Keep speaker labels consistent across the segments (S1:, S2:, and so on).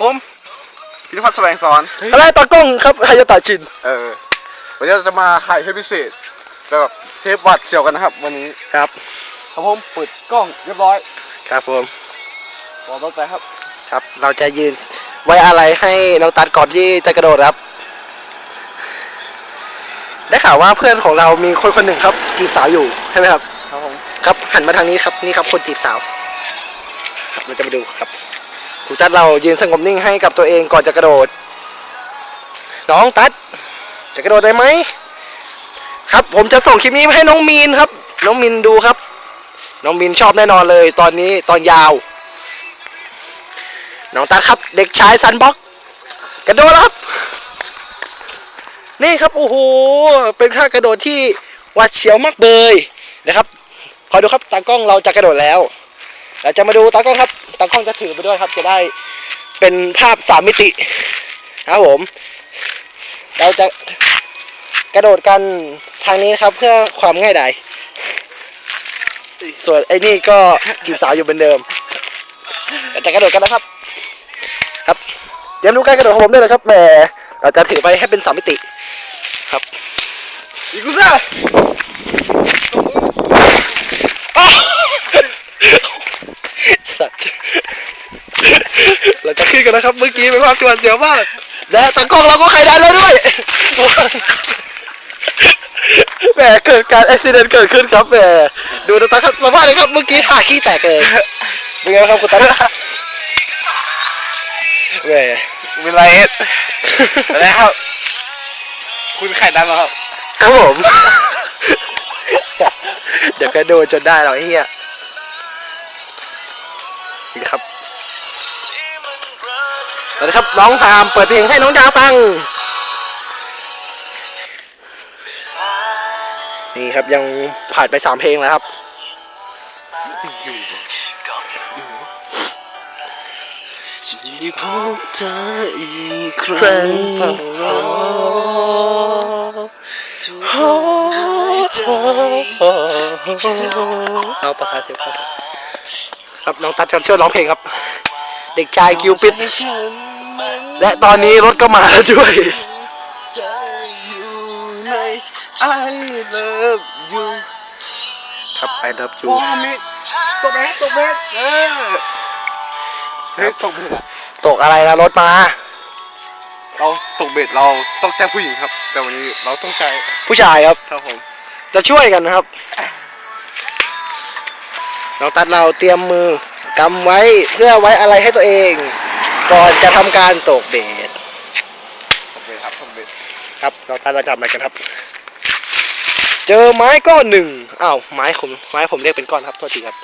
S1: ผมพิพิพัฒน์แสวงสอน
S2: อะไรตากล้องครับใครจะตัดจิน
S1: เออ วันนี้เราจะมาถ่ายเทปพิเศษแล้วแบบเทปวัดเชียวกันนะครับ วันนี้
S2: ครับ
S1: ครับผมเปิดกล้องเรียบร้อย
S2: ครับผม
S1: บอกรถไปครับ
S2: ครับเราจะยืนไว้อะไรให้น้องตัดก่อนที่จะกระโดดครับ ได้ข่าวว่าเพื่อนของเรามีคนคนหนึ่งครับจีบสาวอยู่ใช่ไหมครับ
S1: ครับผม
S2: ครับหันมาทางนี้ครับนี่ครับคนจีบสาว ครับเราจะมาดูครับ ครูตัดเรายืนสงบนิ่งให้กับตัวเองก่อนจะกระโดด น้องตัดจะกระโดดได้ไหมครับ ผมจะส่งคลิปนี้ให้น้องมีนครับ น้องมินดูครับ น้องมินชอบแน่นอนเลย ตอนนี้ตอนยาว น้องตัดครับ เด็กชายซันบ็อกกระโดดครับ นี่ครับโอ้โหเป็นท่ากระโดดที่หวาดเสียวมากเลยนะครับพอดูครับตากล้องเราจะกระโดดแล้วเราจะมาดูตากล้องครับ ตากล้องจะถือไปด้วยครับ จะได้เป็นภาพสามมิตินะครับผมเราจะกระโดดกันทางนี้ครับเพื่อความง่ายดายส่วนไอ้นี่ก็จีบสาวอยู่เหมือนเดิมเราจะกระโดดกันนะครับ ครับเตรียมดูการกระโดดของผมด้วยนะครับแหมเราจะถือไปให้เป็นสามมิติ ครับ
S1: อีกุซ่า
S2: สัตว์เราจะขึ้นกันนะครับ เมื่อกี้เป็นภาพที่หวาดเสียวมาก และตากล้องเราก็ไขได้แล้วด้วยแหมเกิดการอุบิเหตุเกิดขึ้นครับแหมดูนะตาครับสภาพเลยครับ เมื่อกี้หาขี้แตกเลยเป็นไงครับคุณตาแหม
S1: เวลาเอสแล้วครับคุณไข่ดังเหรอครับ
S2: ครับผม เดี๋ยวก็โดนจนได้หรอกไอ้เหี้ย นี่ครับสวัสดีครับน้องพามเปิดเพลงให้น้องดาวฟัง นี่ครับยังผ่านไปสามเพลงแล้วครับที่พบเธออีกครั้งเฝ้ารอหาเธอเอาประคาเสียงครับ ครับน้องตัดกันช่วยร้องเพลงครับ เด็กชายคิวปิดและตอนนี้รถก็มาแล้วด้วย
S1: I love you
S2: ครับ I love you
S1: โอ้มิตกเบสตกเบสเออเฮ้ยตกเบสอะ
S2: ตกอะไรละรถมา
S1: เราตกเบสเราต้องใช้ผู้หญิงครับ แต่วันนี้เราต้องใช้
S2: ผู้ชายครับ
S1: ครับผม
S2: จะช่วยกันนะครับ น้องตัดเราเตรียมมือกำไว้เพื่อไว้อะไรให้ตัวเอง ก่อนจะทำการตกเบส
S1: ตกเบสครับตกเบส
S2: ครับน้องตัดเราทำอะไรกันครับ เจอไม้ก้อนหนึ่งอ้าวไม้ผมไม้ผมเรียกเป็นก้อนครับโทษทีครับ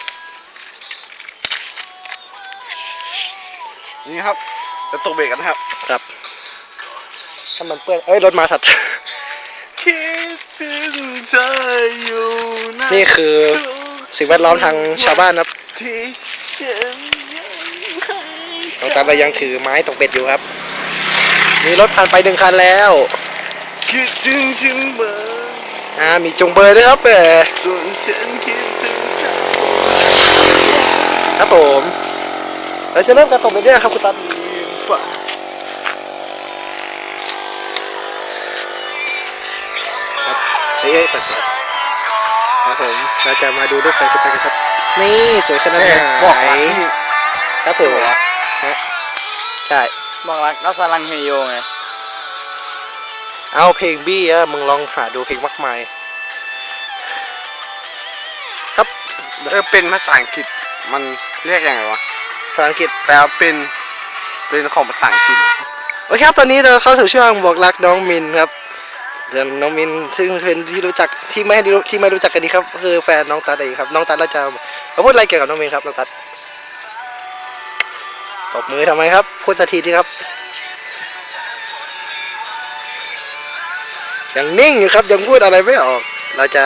S1: นี่ครับจะตกเบสกันนะครับ
S2: ครับถ้ามันเปื้อนเอ้ยรถมาสัตว์
S1: คิดถึงเธออยู่นะ
S2: นี่คือ สิ่งแวดล้อมทางชาวบ้านครับ
S1: ที่ฉันยังให้
S2: น้องตัดเรายังถือไม้ตกเบ็ดอยู่ครับ มีรถผ่านไปหนึ่งคันแล้ว
S1: คิดถึงฉันบอร์
S2: อ่ามีจงเบยด้วยครับเออ
S1: ส่วนฉันคิดถึงเธอ
S2: ครับผมเราจะเริ่มการส่งไปเรื่อยครับคุณตัด
S1: ฝ่า
S2: เฮ้ยเปิดก่อน เราจะมาดูรูปแฟนคุณตัดกันครับ นี่สวยขนาดไหน
S1: บอกรักนี่
S2: ครับผมฮะใช่
S1: บอกรักก็สลังเฮโยไง
S2: เอาเพลงบี้อะมึงลองหาดูเพลงมากมาย ครับ
S1: เออเป็นภาษาอังกฤษมันเรียกยังไงวะ
S2: ภาษาอังกฤษ
S1: แปลเป็นเป็นของภาษาอังกฤษ
S2: โอเคครับ ตอนนี้เราเข้าสู่ช่วงบอกรักน้องมินครับ เรื่องน้องมินซึ่งเป็นที่รู้จักที่ไม่ที่ไม่รู้จักกันนี้ครับคือแฟนน้องตัดเองครับน้องตัดเราจะมาพูดอะไรเกี่ยวกับน้องมินครับน้องตัดตบมือทำไมครับพูดสักทีที่ครับ ยังนิ่งอยู่ครับยังพูดอะไรไม่ออก เราจะ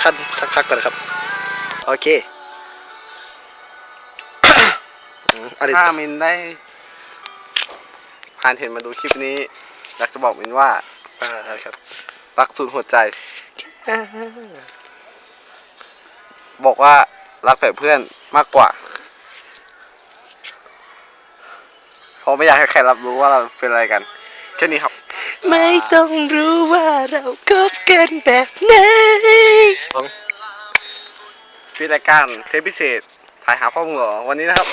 S2: คันสักพักก่อนครับ โอเคอืมอะไร
S1: ถ้ามินได้ผ่านเห็นมาดูคลิปนี้ อยากจะบอกมินว่า
S2: อ่าครับ
S1: รักสุดหัวใจ บอกว่ารักแบบเพื่อนมากกว่า
S2: ค
S1: เพราะไม่อยากให้ใครรับรู้ว่าเราเป็นอะไรกันแค่นี้ครับ
S2: ไม่ต้องรู้ว่าเราคบกันแบบไหน
S1: พิรายการเทปพิเศษถ่ายหาพ่อมึงเหรอวันนี้นะครับ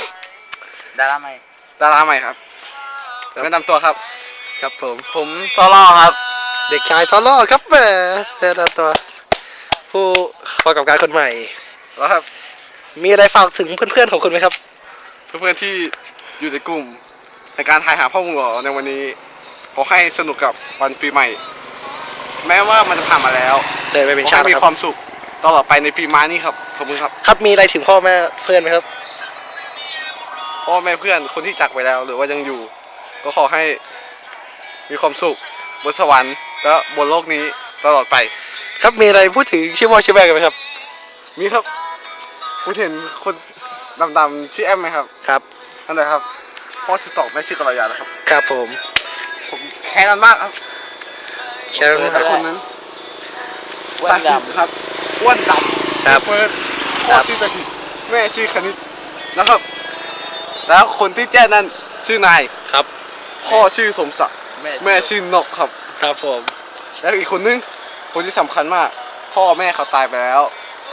S3: ดาราใหม่
S1: ดาราใหม่ครับแนะนำตัวครับ
S2: ครับผม
S1: ผมซอล่อครับ
S2: เด็กชายทอล่อครับแหมเดินตัว ผู้ประกอบการคนใหม่
S1: แล้วครับ
S2: มีอะไรฝากถึงเพื่อนๆของคุณไหมครับ
S1: เพื่อนๆที่อยู่ในกลุ่ม ในการถ่ายหาพ่อมึงเหรอในวันนี้ขอให้สนุกกับวันปีใหม่ แม้ว่ามันจะผ่านมาแล้ว
S2: เดินไปเป็น
S1: ขอ
S2: ชา
S1: ให้
S2: ติ
S1: มี
S2: ครับ
S1: ความสุขตลอดไปในปีม้านี้ครับขอบคุณครับ
S2: ครับมีอะไรถึงพ่อแม่เพื่อนไหมครับ
S1: พ่อแม่เพื่อนคนที่จากไปแล้ว หรือว่ายังอยู่ ก็ขอให้มีความสุขบนสวรรค์ และบนโลกนี้ตลอดไป
S2: ครับมีอะไรพูดถึงชื่อพ่อชื่อแม่กันไหมครับ
S1: มีครับคุณเห็นคนดำๆชื่อแอมไหมครับ
S2: ครับ
S1: นั่นแหละครับพ่อชื่อตอกแม่ชื่อกรยานะครับ
S2: ครับผม
S1: ผมแค้นมันมากครับ
S2: แค่นั้น
S1: แต่
S2: นะครับ
S1: คนนั้น
S3: อ้วนดำ
S1: ครับอ้วนดำ
S2: ครับ
S1: เฟิร์ส
S2: ครั
S1: พ่อบชื่อสถิตแม่ชื่อคณิตนะครับ แล้วคนที่แจ้นั่นชื่อนาย
S2: ครับ
S1: พ่อชื่อสมศักดิ์แม่ชื่อนกครับ
S2: ครับผม
S1: แล้วอีกคนนึงคนที่สำคัญมาก พ่อแม่เขาตายไปแล้ว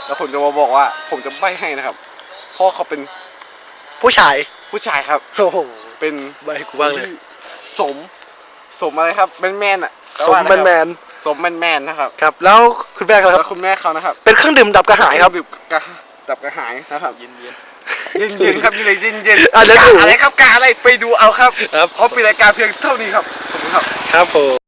S1: แล้วผมจะมาบอกว่า ผมจะใบให้นะครับ พ่อเขาเป็น
S2: ผู้ชาย
S1: ผู้ชายครับ
S2: โอ้โห
S1: เป็น
S2: ใบกูบ้างเลย
S1: สม สมอะไรครับแมนแมนๆอะ
S2: สมแมนแมน
S1: สมแมนแมนๆนะครับ
S2: ๆครับ แล้วคุณแม่ครับ
S1: แล้วคุณแม่เขานะครับ
S2: เป็นเครื่องดื่มดับกระหายครับ
S1: ดื่มกระดับกระหายนะครับ
S3: เย็นเย็น
S1: เย็นเย็นๆครับเย็นเลยเย็นเย็นๆ
S2: อะแล้วดู
S1: อะไรครับกาอะไรไปดูเอาครับ
S2: ครับ
S1: เพราะปีรายการเพียงเท่านี้ครับขอบคุณครับ
S2: ครับผม